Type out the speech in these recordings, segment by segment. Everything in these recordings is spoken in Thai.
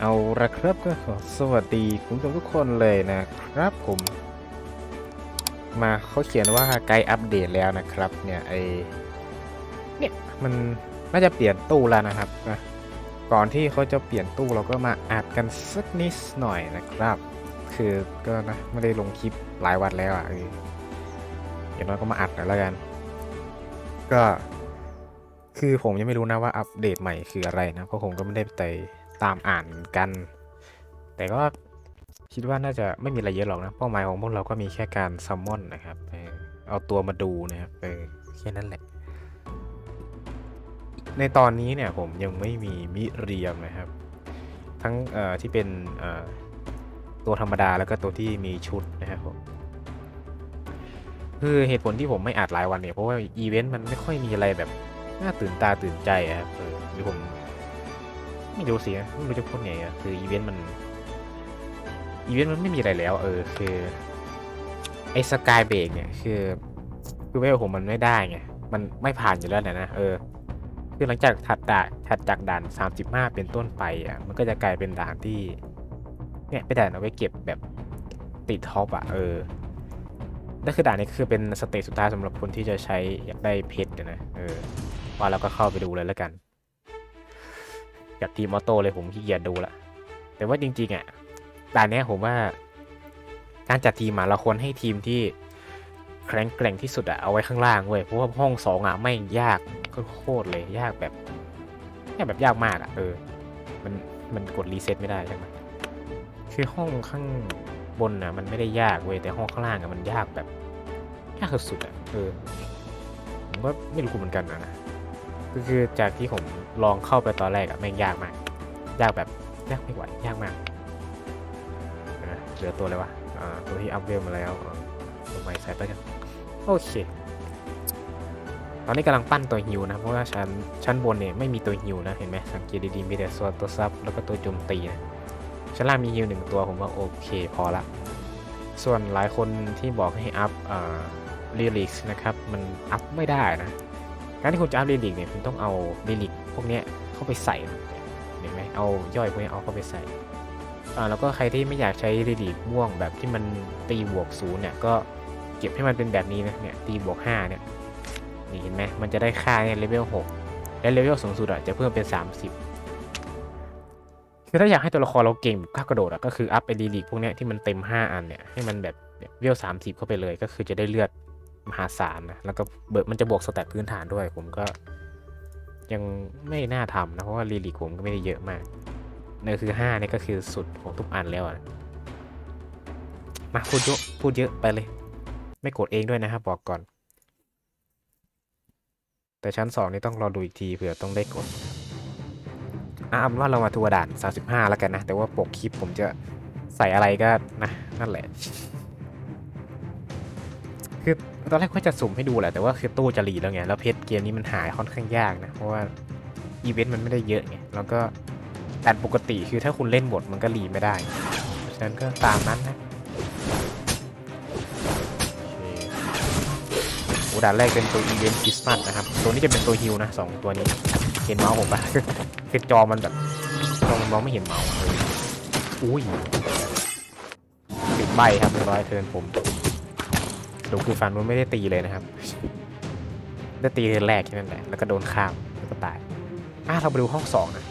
เอาละครับก็ขอสวัสดีคุณผู้ชมทุกคนเลยนะครับผม มาเขาเขียนว่าไกด์อัปเดตแล้วนะครับ เนี่ยไอเนี่ยมันน่าจะเปลี่ยนตู้แล้วนะครับนะก่อนที่เขาจะเปลี่ยนตู้เราก็มาอัดกันสักนิดหน่อยนะครับ คือก็นะไม่ได้ลงคลิปหลายวันแล้วอะเอออย่างน้อยก็มาอัดหน่อยแล้วกัน ก็ คือผมยังไม่รู้นะว่าอัปเดตใหม่คืออะไรนะเพราะผมก็ไม่ได้ไป ตามอ่านกัน แต่ก็คิดว่าน่าจะไม่มีอะไรเยอะหรอกนะ เป้าหมายของพวกเราก็มีแค่การซัมมอนนะครับเอาตัวมาดูนะครับเออแค่นั้นแหละ ในตอนนี้เนี่ยผมยังไม่มีมิเรียมนะครับ ทั้งเอ่อที่เป็นเอ่อตัวธรรมดาแล้วก็ตัวที่มีชุดนะครับผมคือเหตุผลที่ผมไม่อัดรายวันเนี่ยเพราะว่าอีเวนต์มันไม่ค่อยมีอะไรแบบน่าตื่นตาตื่นใจอะครับหรือผม ไม่รู้สิไม่รู้จะพูดไงอะคืออีเวนต์มันอีเวนต์มันไม่มีอะไรแล้ว เออคือไอ้สกายเบรกเนี่ยคือคือเวลผมมันไม่ได้ไงมันไม่ผ่านอยู่แล้วนะนะเออ คือหลังจากถัดด่านถัดจากด่าน 35 เป็นต้นไปอะมันก็จะกลายเป็นด่านที่เนี่ยเป็นด่านเอาไว้เก็บแบบติดท็อปอะเออนั่นคือด่านนี้คือเป็นสเตจสุดท้ายสำหรับคนที่จะใช้อยากได้เพชรเนี่ยนะเออว่าเราก็เข้าไปดูเลยแล้วกัน จากทีมออโต้เลยผมขี้เกียจดูละแต่ว่าจริงๆอะด่านเนี้ยผมว่า การจัดทีมอะเราควรให้ทีมที่แข็งแกร่งที่สุดอะเอาไว้ข้างล่างเว้ยเพราะว่าห้องสองอะไม่ยากโคตรเลยยากแบบยากแบบยากมากอะเออ มันมันกดรีเซ็ตไม่ได้ใช่ไหมคือห้องข้างบนอะมันไม่ได้ยากเว้ยแต่ห้องข้างล่างอะมันยากแบบยากสุดๆอะเออผมก็ไม่รู้เหมือนกันนะ ก็คือจากที่ผมลองเข้าไปตอนแรกอะแม่งยากมาก ยากแบบยากไม่ไหวยากมากเดี๋ยวนะเหลือตัวเลยวะตัวที่อัพเวลมาแล้วตัวใหม่ใส่ไปกันโอเค ตอนนี้กำลังปั้นตัวฮิวนะ เพราะว่าชั้นชั้นบนเนี่ยไม่มีตัวฮิวนะ เห็นไหมสังเกตดีๆมีแต่ส่วนตัวซับแล้วก็ตัวโจมตีนะชั้นล่างมีฮิวหนึ่งตัวผมว่าโอเคพอละ ส่วนหลายคนที่บอกให้อัพรีลิกนะครับ มันอัพไม่ได้นะ การที่คุณจะอัพรีลิกเนี่ยคุณต้องเอารีลิกพวกนี้เข้าไปใส่เห็นไหมเอาย่อยพวกนี้เอาเข้าไปใส่อ่าแล้วก็ใครที่ไม่อยากใช้รีลิกม่วงแบบที่มันตีบวกศูนย์เนี่ยก็เก็บให้มันเป็นแบบนี้นะเนี่ยตีบวกห้าเนี่ยนี่เห็นไหมมันจะได้ค่าเนี่ยเลเวลหกและเลเวลสูงสุดอะจะเพิ่มเป็น 30 คือถ้าอยากให้ตัวละครเราเก่งก้ากระโดดอะก็คืออัพไอรีลีกพวกเนี้ยที่มันเต็ม 5 อันเนี่ยให้มันแบบเวลสามสิบเข้าไปเลยก็คือจะได้เลือด มหาศาลนะแล้วก็เบิร์มันจะบวกสแตทพื้นฐานด้วย ผมก็ยังไม่น่าทำนะ เพราะว่ารีลีกผมก็ไม่ได้เยอะมากนี่นคือ5นี่ก็คือสุดของทุกอันแล้วอะมาพูดเยอะพูดเยอะไปเลย ไม่กดเองด้วยนะครับบอกก่อน แต่ชั้น 2 นี่ต้องรอดูอีกทีเผื่อต้องได้กดอะเอาเป็นว่าเรามาทัวร์ด่าน 35 แล้วกันนะ แต่ว่าปกคลิปผมจะใส่อะไรก็นะ นั่นแหละ ตอนแรกก็จะสุ่มให้ดูแหละแต่ว่าคือตู้จะรีแล้วไงแล้วเพชรเกมนี้มันหายค่อนข้างยากนะเพราะว่าอีเวนต์มันไม่ได้เยอะไงแล้วก็ด่ปกติคือถ้าคุณเล่นหมดมันก็รีไม่ได้เพราะฉะนั้นก็ตามนั้นนะโอ้ด่านแรกเป็นตัวอีเวนต์คริสต์มาสนะครับตัวนี้จะเป็นตัวฮิลนะสองตัวนี้เห็นเมาส์ผมปะคือจอมันแบบจอมันมองไม่เห็นเมาส์เลยอุ้ยติดใบครับเรียบร้อยเทิร์นผม ดูคือฟันมันไม่ได้ตีเลยนะครับ ได้ตีเทิร์นแรกแค่นั้นแหละ แล้วก็โดนข้ามแล้วก็ตาย อะเราไปดูห้องสองนะ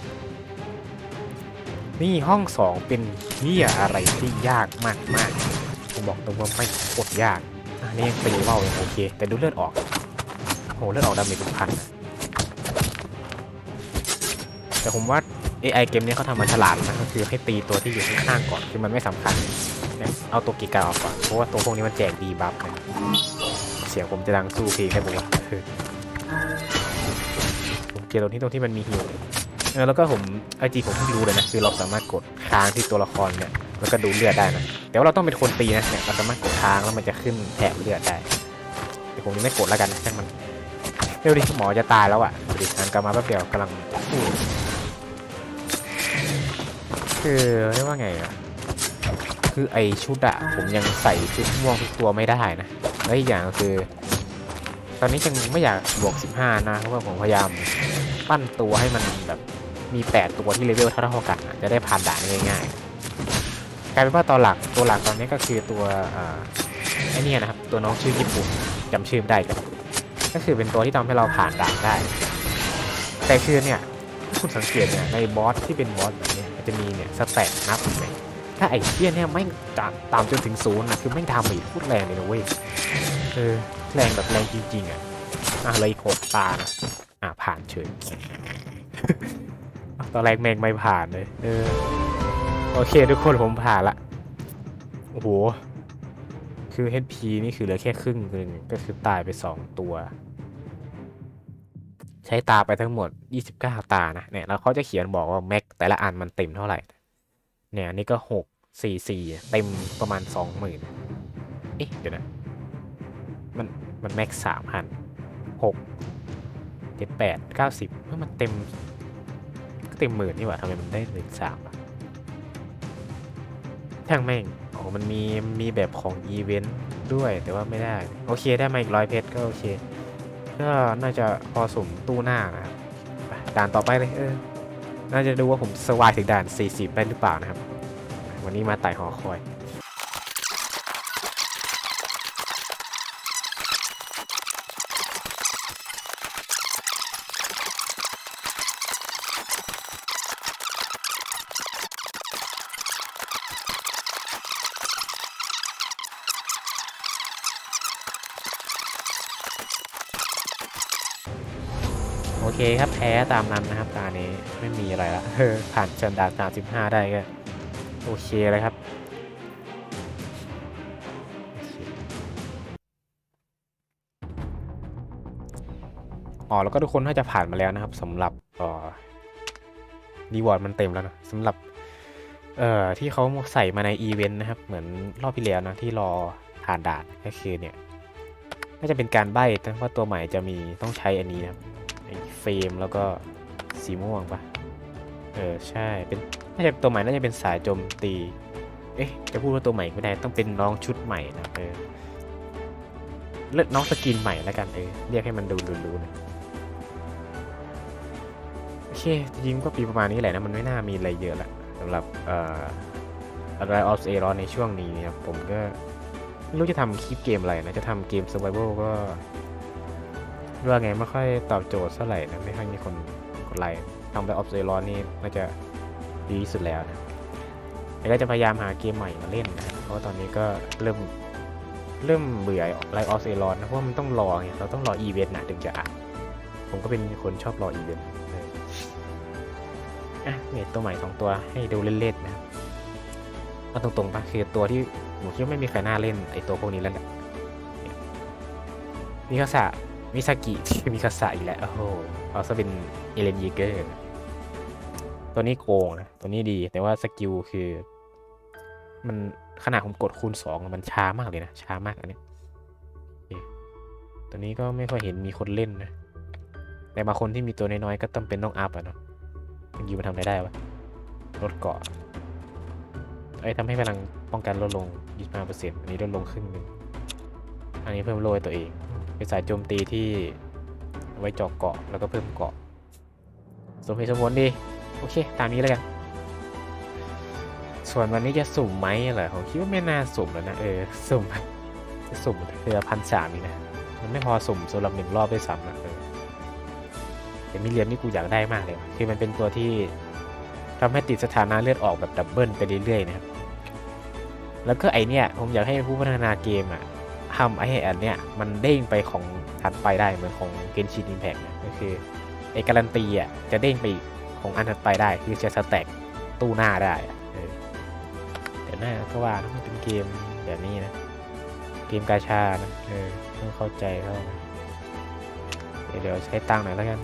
นี่ห้องสองเป็นเฮียอะไรที่ยากมากมากๆผมบอกตรงว่าไม่โคตรยาก อันนี้ยังตีเว่ายังโอเค แต่ดูเลือดออก โหเลือดออกดาเมจเป็นพันนะแต่ผมว่า AI เกมนี้เขาทำมาฉลาดนะก็คือให้ตีตัวที่อยู่ข้างๆก่อนคือมันไม่สำคัญ เนี่ยเอาตัวกีกาออกก่อนเพราะว่าตัวพวกนี้มันแจกดีบัฟนะเสียงผมจะดังสู้เพลงได้ปะวะเออผมเกลียดตรงที่ตรงที่มันมีฮิวเออแล้วก็ผมไอจีผมเพิ่งรู้เลยนะคือเราสามารถกดค้างที่ตัวละครเนี่ยแล้วก็ดูเลือดได้นะแต่ว่าเราต้องเป็นคนตีนะเนี่ยเราสามารถกดค้างแล้วมันจะขึ้นแถบเลือดได้แต่ผมยังไม่กดแล้วกันนะช่างมันเร็วดิหมอจะตายแล้วอะดูดิหันกลับมาแป๊บเดียวกำลังคือเรียกว่าไงอะ คือไอชุดอะผมยังใส่ชุดม่วงทุกตัวไม่ได้นะและอีกอย่างก็คือ ตอนนี้ยังไม่อยากบวก 15 นะเพราะว่าผมพยายามปั้นตัวให้มันแบบมี 8 ตัวที่เลเวลเท่าๆกันจะได้ผ่านด่านง่ายๆกลายเป็นว่าตัวหลักตัวหลักตอนนี้ก็คือตัวไอ้เนี่ยนะครับ ตัวน้องชื่อญี่ปุ่นจำชื่อไม่ได้กันก็คือเป็นตัวที่ทำให้เราผ่านด่านได้ แต่คือเนี่ยถ้าคุณสังเกตเนี่ยในบอสที่เป็นบอสแบบเนี้ยจะมีเนี่ยสแต็กนับเห็นไหม ถ้าไอ้เชี่ยเนี่ยไม่งตามตามจนถึงศูนย์นะคือไม่ทำอีกพูดแรงเลยนะเว้ยเออแรงแบบแรงจริงๆอะอะเลยอีกหกตานะอะผ่านเฉยตอนแรกแม่งไม่ผ่านเลยเออโอเคทุกคนผมผ่านละโอ้โหคือ HP นี่คือเหลือแค่ครึ่งหนึงก็คือตายไป 2 ตัว ใช้ตาไปทั้งหมด 29 ตานะเนี่ยแล้วเขาจะเขียนบอกว่าแม็กแต่ละอันมันเต็มเท่าไหร่ เนี่ยนี่ก็6 4 4เต็มประมาณ20,000เอ๊ะเดี๋ยวนะ มันมันแม็กสามพันหกเจ็ดแปดเก้าสิบเมื่อมันเต็มก็เต็มหมื่นนี่หว่าทำไมมันได้หมื่นสามอะช่างแม่งโอ้มันมีมีแบบของอีเวนต์ด้วยแต่ว่าไม่ได้ โอเคได้มาอีกร้อยเพชรก็โอเค ก็น่าจะพอสมตู้หน้านะครับด่านต่อไปเลยเออน่าจะดูว่าผมสวายถึงด่าน 40ได้หรือเปล่านะครับ วันนี้มาไต่หอคอยโอเคครับแพ้ตามนั้นนะครับตานี้ไม่มีอะไรละผ่านเชิญดาบสามสิบห้าได้ก็ โอเคเลยครับ อ๋อ แล้วก็ทุกคนน่าจะผ่านมาแล้วนะครับสำหรับอ่อรีวอร์ดมันเต็มแล้วนะสำหรับ เอ่อ ที่เขาใส่มาในอีเวนต์นะครับ เหมือนรอบที่แล้วนะที่รอผ่านด่านก็คือเนี่ยน่าจะเป็นการใบ้แต่ว่าตัวใหม่จะมีต้องใช้อันนี้นะครับไอ้เฟรมแล้วก็สีม่วงปะเออ ใช่เป็น น่าจะตัวใหม่น่าจะเป็นสายโจมตี เอ๊ะ จะพูดว่าตัวใหม่ไม่ได้ต้องเป็นน้องชุดใหม่นะเออเลือกน้องสกินใหม่แล้วกันเออเรียกให้มันดูรู้ๆน่อยโอเคจริงก็ปีประมาณนี้แหละนะมันไม่น่ามีอะไรเยอะละสำหรับเอ่ออะไรออฟเอรอนในช่วงนี้นะครับผมก็ไม่รู้จะทำคลิปเกมอะไรนะ จะทำเกม Survival ก็ว่าไงไม่ค่อยตอบโจทย์เท่าไหร่นะ ไม่ค่อยมีคนกดไลค์ทำไปออฟเซรอนนี่น่าจะ ดีที่สุดแล้วนะแต่ก็จะพยายามหาเกมใหม่มาเล่นนะเพราะตอนนี้ก็เริ่มเริ่มเบื่อไลออฟเซรอนนะเพราะมันต้องรอไงเราต้องรออีเวนต์นะถึงจะอ่านผมก็เป็นคนชอบรออีเวนต์อะเนี่ยตัวใหม่สองตัวให้ดูเล่นๆนะครับเอาตรงๆปะคือตัวที่ผมคิดว่าไม่มีใครน่าเล่นไอตัวพวกนี้แล้วแหละมีคาสะมิซากิมีคาสะอีกแล้วโอ้โหเอาซะเป็นเอเลนยีเกอร์ ตัวนี้โกงนะตัวนี้ดีแต่ว่าสกิลคือ มันขนาดผมกดคูณสองมันช้ามากเลยนะช้ามากอันนี้ตัวนี้ก็ไม่ค่อยเห็นมีคนเล่นนะแต่บางคนที่มีตัวน้อยๆก็ต้องเป็นต้องอัพอะเนาะสกิลมันทำอะไรได้วะลดเกาะไอ้ทำให้พลังป้องกันลดลง25%อันนี้ลดลงครึ่งหนึ่งอันนี้เพิ่มโล่ให้ตัวเอง เป็นสายโจมตีที่ไว้เจาะเกาะแล้วก็เพิ่มเกาะสมเหตุสมผลดี อเค ตามนี้แล้วกัน ส่วนวันนี้จะสุ่มไหมเหรอผมคิดว่าไม่น่าสุ่มแล้วนะเออสุ่มจะสุ่มเพื่อพันสามนี่นะมันไม่พอสุ่มสำหรับหนึ่งรอบด้วยซ้ำนะเออแต่มิเลียนนี่กูอยากได้มากเลย คือมันเป็นตัวที่ทำให้ติดสถานะเลือดออกแบบดับเบิลไปเรื่อยๆนะครับแล้วก็ไอเนี้ยผมอยากให้ผู้พัฒนาเกมอะทำไอ้อันเนี้ยมันเด้งไปของถัดไปได้เหมือนของเกนชินอิมแพกนะก็คือไอการันตีอะจะเด้งไป ของอันถัดไปได้คือจะสแต็กตู้หน้าได้เออแต่หน้าก็ว่ามันเป็นเกมแบบนี้นะ เกมกาชานะเออต้องเข้าใจเข้าเดี๋ยวเดี๋ยวใช้ตังหน่อยแล้วกัน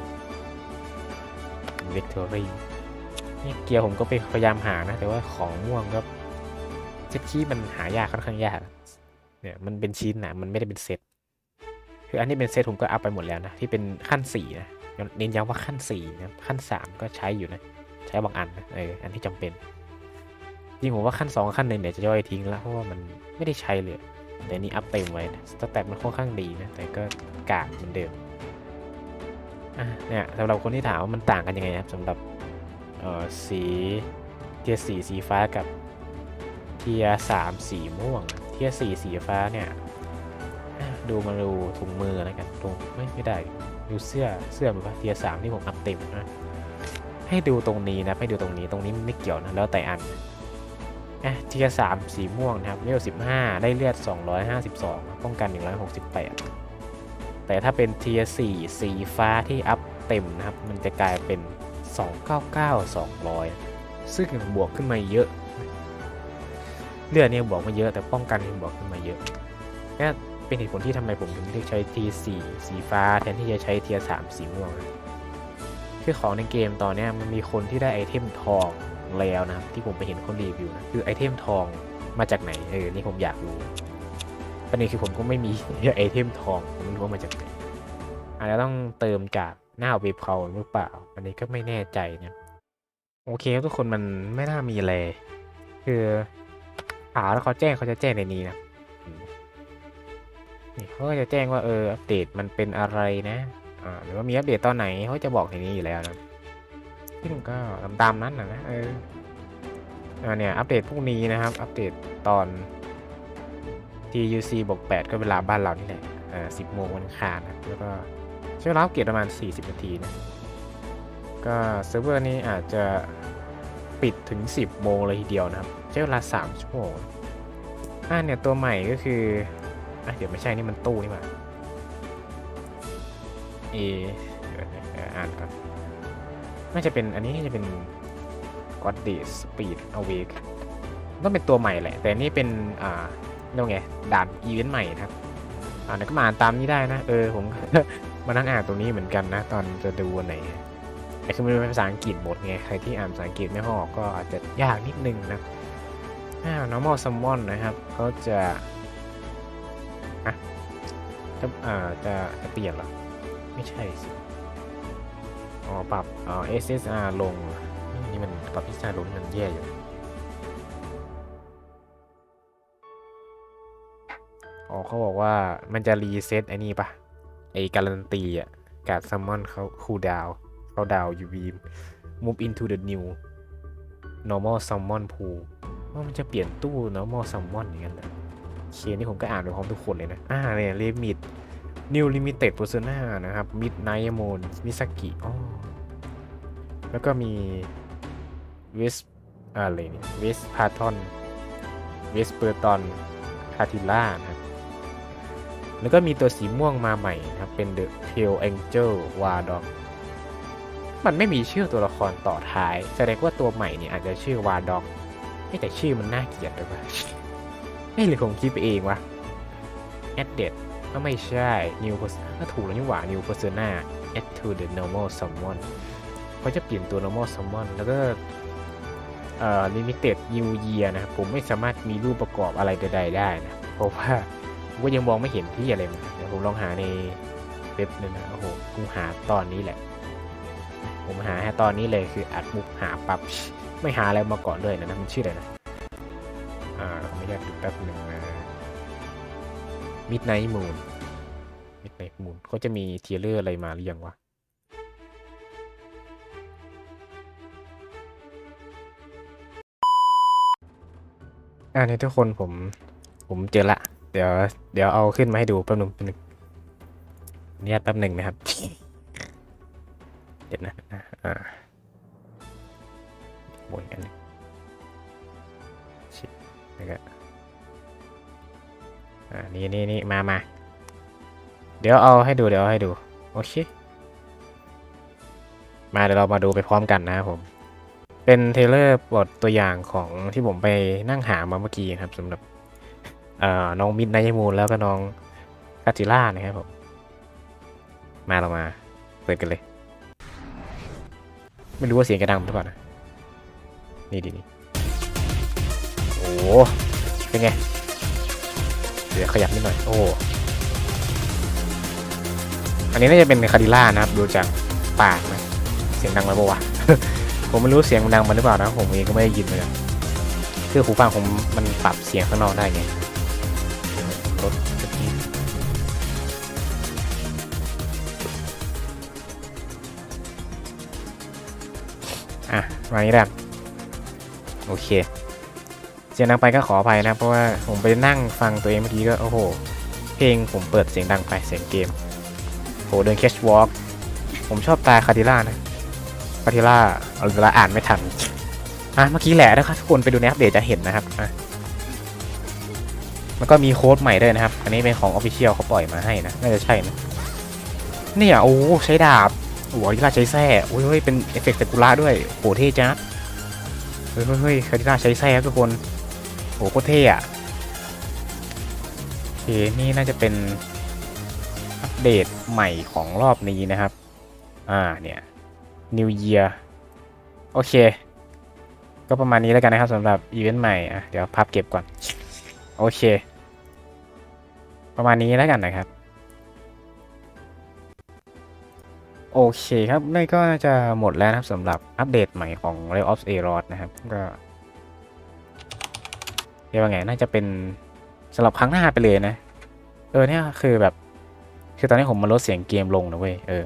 เวกตอรี่นี่เกียร์ผมก็ไปพยายามหานะ แต่ว่าของม่วงก็เซตคีย์มันหายากค่อนข้างยากเนี่ยมันเป็นชิ้นนะมันไม่ได้เป็นเซตคืออันนี้เป็นเซตผมก็อัพไปหมดแล้วนะ ที่เป็นขั้นสี่นะ เน้นย้ำว่าขั้นสี่นะขั้นสามก็ใช้อยู่นะ ใช้บางอันนะเอออันที่จำเป็นจริงผมว่าขั้นสองขั้นหนึ่งเนี่ยวจะย่อยทิ้งแล้วเพราะว่ามันไม่ได้ใช้เลยแต่นี้อัพเต็มไว้นะสแตทมันค่อนข้างดีนะแต่ก็กากเหมือนเดิมอะเนี่ยสำหรับคนที่ถามว่ามันต่างกันยังไงครับสำหรับเอ่อสีเทียสีสีฟ้ากับเทียสามสีม่วง เทียสีสีฟ้าเนี่ย ดูมาดูถุงมือแล้วกันถุงไม่ไม่ได้ ดูเสื้อเสื้อแบบว่าเทียสามที่ผมอัพเต็มนะให้ดูตรงนี้นะให้ดูตรงนี้ตรงนี้ไม่เกี่ยวนะแล้วแต่อันอะเทียสามสีม่วงนะครับเลเวลสิบห้าได้เลือด 252 ป้องกัน 168 แต่ถ้าเป็นเทียสี่สีฟ้าที่อัพเต็มนะครับ มันจะกลายเป็น 299 200 ซึ่งบวกขึ้นมาเยอะ เลือดเนี่ยบวกมาเยอะแต่ป้องกันเนี่ยบวกขึ้นมาเยอะก็ เป็นเหตุผลที่ทำไมผมถึงเลือกใช้ทีสี่สีฟ้า แทนที่จะใช้เทียสามสีม่วงคือของในเกมตอนเนี้ยมันมีคนที่ได้ไอเทมทองแล้วนะครับที่ผมไปเห็นคนรีวิวนะคือไอเทมทองมาจากไหนเออนี่ผมอยากรู้ประเด็นคือผมก็ไม่มีไอเทมทองผมไม่รู้ว่ามาจากไหนอาจจะต้องเติมจากหน้าเว็บเขาหรือเปล่า อันนี้ก็ไม่แน่ใจนะโอเคทุกคนมันไม่น่ามีอะไรคือหาแล้วเขาแจ้งเขาจะแจ้งในนี้นะ นี่เขาก็จะแจ้งว่าเอออัปเดตมันเป็นอะไรนะอ่าหรือว่ามีอัปเดตตอนไหนเขาจะบอกในนี้อยู่แล้วนะซึ่งก็ตามๆนั้นนะนะเอออ่าเนี่ยอัปเดตพรุ่งนี้นะครับ อัปเดตตอน TUC บวก8ก็เวลาบ้านเรานี่แหละอ่า10โมงวันคารนะแล้วก็ใช้เวลาอัปเกรประมาณ 40 นาทีนะก็เซิร์ฟเวอร์นี้อาจจะปิดถึง 10โมงเลยทีเดียวนะครับ ใช้เวลา 3 ชั่วโมงอ่าเนี่ยตัวใหม่ก็คือ อะเดี๋ยวไม่ใช่นี่มันตู้นี่หว่าเอเดี๋ยวนะเดี๋ยวอ่านก่อนน่าจะเป็นอันนี้น่าจะเป็น God d a y Speed Awake ต้องเป็นตัวใหม่แหละ แต่นี่เป็น อ่าเรียกว่าไงด่านอีเวนต์ใหม่นะครับ อ่าเดี๋ยวก็มาอ่านตามนี้ได้นะ เออ ผม มานั่งอ่านตรงนี้เหมือนกันนะ ตอนจะดูวันไหนแต่คือมันเป็นภาษาอังกฤษหมดไง ใครที่อ่านภาษาอังกฤษไม่ออกก็อาจจะยากนิดนึงนะอ่า normal summon นะครับเขาจะอะ จะอ่าจะจะเปลี่ยนเหรอ ไม่ใช่สิ อ๋อ ปรับอ๋อ SSR ลง นี่มันปรับ SSR ลงมันแย่อยู่ อ๋อเขาบอกว่ามันจะรีเซ็ตไอ้นี่ปะไอ้การันตีอะการซัมมอนเขาคูดาวเขาดาวยูบีม move into the new normal summon pool ว่ามันจะเปลี่ยนตู้ normal summon อย่างนั้นเหรอ เคนี่ผมก็อ่านไปพร้อมทุกคนเลยนะ อ่าเนี่ย limit new limited persona นะครับ midnight moon misaki อ๋อแล้วก็มี west อะไรนี่ west patton west p e r t o n คาทิล่านะครับแล้วก็มีตัวสีม่วงมาใหม่นะครับ เป็น The Tail Angel War Dog มันไม่มีชื่อตัวละครต่อท้าย แสดงว่าตัวใหม่เนี่ยอาจจะชื่อ War Dog ไม่แต่ชื่อมันน่าเกลียดเลยว่ะ ไม่หรือผมคิดไปเองวะ Added ก็ไม่ใช่ New Person ก็ถูกแล้วนี่หว่า New Persona Add to the Normal Summon เขาจะเปลี่ยนตัว Normal Summon แล้วก็เอ่อ Limited New Year นะครับผมไม่สามารถมีรูปประกอบอะไรใดๆได้นะเพราะว่าผมก็ยังมองไม่เห็นที่อะไรมันเดี๋ยวผมลองหาในเว็บนึงนะโอ้โหกูหาตอนนี้แหละ ผมหาตอนนี้เลยคืออัดมุกหาปับ๊บไม่หาอะไรมาก่อนเลยนะมันชื่ออะไรนะ ดูแป๊บหนึ่งนะ Midnight Moon Midnight Moon เขาจะมีเทเลอร์อะไรมาหรือยังวะอ่าเนี่ยทุกคนผม ผมเจอละ เดี๋ยว เดี๋ยวเอาขึ้นมาให้ดูแป๊บหนึงแป๊บหนึงเนี่ยแป๊บหนึ่งนะครับ เดี๋ยวนะ อ่าบนกันงชิแล้วก็ อ่านี่นี่นี่มามาเดี๋ยวเอาให้ดูเดี๋ยวเอาให้ดู โอเค มาเดี๋ยวเรามาดูไปพร้อมกันนะครับผม เป็นเทเลอร์บทตัวอย่างของที่ผมไปนั่งหามาเมื่อกี้ครับสำหรับน้องมิดไนท์มูนแล้วก็น้องกาจิล่านะครับผม มาเรามาเปิดกันเลย ไม่รู้ว่าเสียงกระดังหรือเปล่านะ นี่ดีนี่โอ้เป็นไง เดี๋ยวขยับนิดหน่อย โอ้ อันนี้น่าจะเป็นคาดิล่านะครับ ดูจากปากนะเสียงดังไหมปะวะ ผมไม่รู้เสียงมันดังมันหรือเปล่านะ ผมเองก็ไม่ได้ยินเลยอะคือหูฟังผมมันปรับเสียงข้างนอกได้ไงรถเมื่อกี้อะประมาณนี้แล้วโอเค เสียงดังไปก็ขออภัยนะเพราะว่าผมไปนั่งฟังตัวเองเมื่อกี้ก็โอ้โห เพลงผมเปิดเสียงดังไปเสียงเกมโหเดินแคชวอล์กผมชอบตาคาติล่านะคาติล่าเอาเวลาอ่านไม่ทันอะเมื่อกี้แหละนะครับทุกคนไปดูในอัปเดตจะเห็นนะครับอะมันก็มีโค้ดใหม่ด้วยนะครับ อันนี้เป็นของ Official เขาปล่อยมาให้นะ น่าจะใช่นะ เนี่ยโอ้ใช้ดาบโอ้คาติล่าใช้แส้โอ้ยเป็นเอฟเฟกต์ซากุระด้วยโหเท่จังเฮ้ยเฮ้ยเฮ้ยคาติล่าใช้แส้ทุกคน หโคตรเท่อะโอเคนี่น่าจะเป็นอัปเดตใหม่ของรอบนี้นะครับ อ่าเนี่ย New Year โอเค ก็ประมาณนี้แล้วกันนะครับสำหรับอีเวนต์ใหม่อะเดี๋ยวพับเก็บก่อน โอเค ประมาณนี้แล้วกันนะครับ โอเคครับนี่ก็จะหมดแล้วนะครับสำหรับอัปเดตใหม่ของ r a i l of a r o d นะครับ ก็ เรียกว่าไงน่าจะเป็นสำหรับครั้งหน้าไปเลยนะ เออเนี่ยคือแบบ คือตอนนี้ผมมาลดเสียงเกมลงนะเว้ยเออ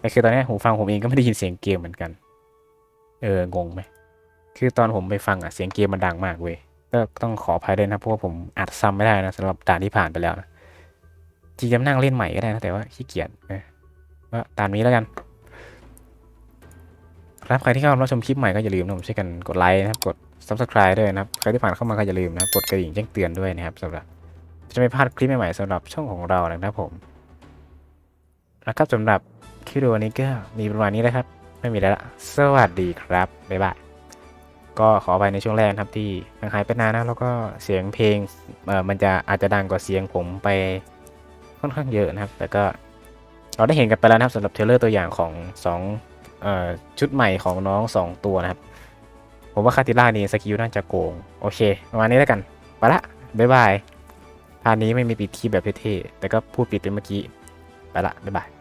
แต่คือตอนนี้หูฟังผมเองก็ไม่ได้ยินเสียงเกมเหมือนกัน เอองงไหมคือตอนผมไปฟังอะเสียงเกมมันดังมากเว้ยก็ต้องขออภัยด้วยนะเพราะว่าผมอัดซ้ำไม่ได้นะสำหรับด่านที่ผ่านไปแล้วนะจริงจะนั่งเล่นใหม่ก็ได้นะแต่ว่าขี้เกียจเออว่าตามนี้แล้วกันครับใครที่เข้ามารับชมคลิปใหม่ก็อย่าลืมนะผมช่วยกันกดไลค์นะครับกด subscribe ด้วยนะครับ ใครที่ผ่านเข้ามาก็อย่าลืมนะครับ กดกระดิ่งแจ้งเตือนด้วยนะครับสำหรับจะไม่พลาดคลิปใหม่ๆสำหรับช่องของเรานะครับผมนะครับสำหรับคลิปวิดีโอนี้ก็มีประมาณนี้นะครับ ไม่มีแล้วละสวัสดีครับ บ๊ายบาย ก็ขอไปในช่วงแรกนะครับที่ห่างหายไปนานนะแล้วก็เสียงเพลงเออมันจะอาจจะดังกว่าเสียงผมไปค่อนข้างเยอะนะครับ แต่ก็เราได้เห็นกันไปแล้วนะครับสำหรับเทเลอร์ตัวอย่างของสองเอ่อชุดใหม่ของน้องสองตัวนะครับ ผมว่าคาติล่านี่สกิลน่าจะโกง โอเค ประมาณนี้แล้วกัน ไปละบ๊ายบายพานนี้ไม่มีปิดที่แบบเท่ๆแต่ก็พูดปิดไปเมื่อกี้ ไปละบ๊ายบาย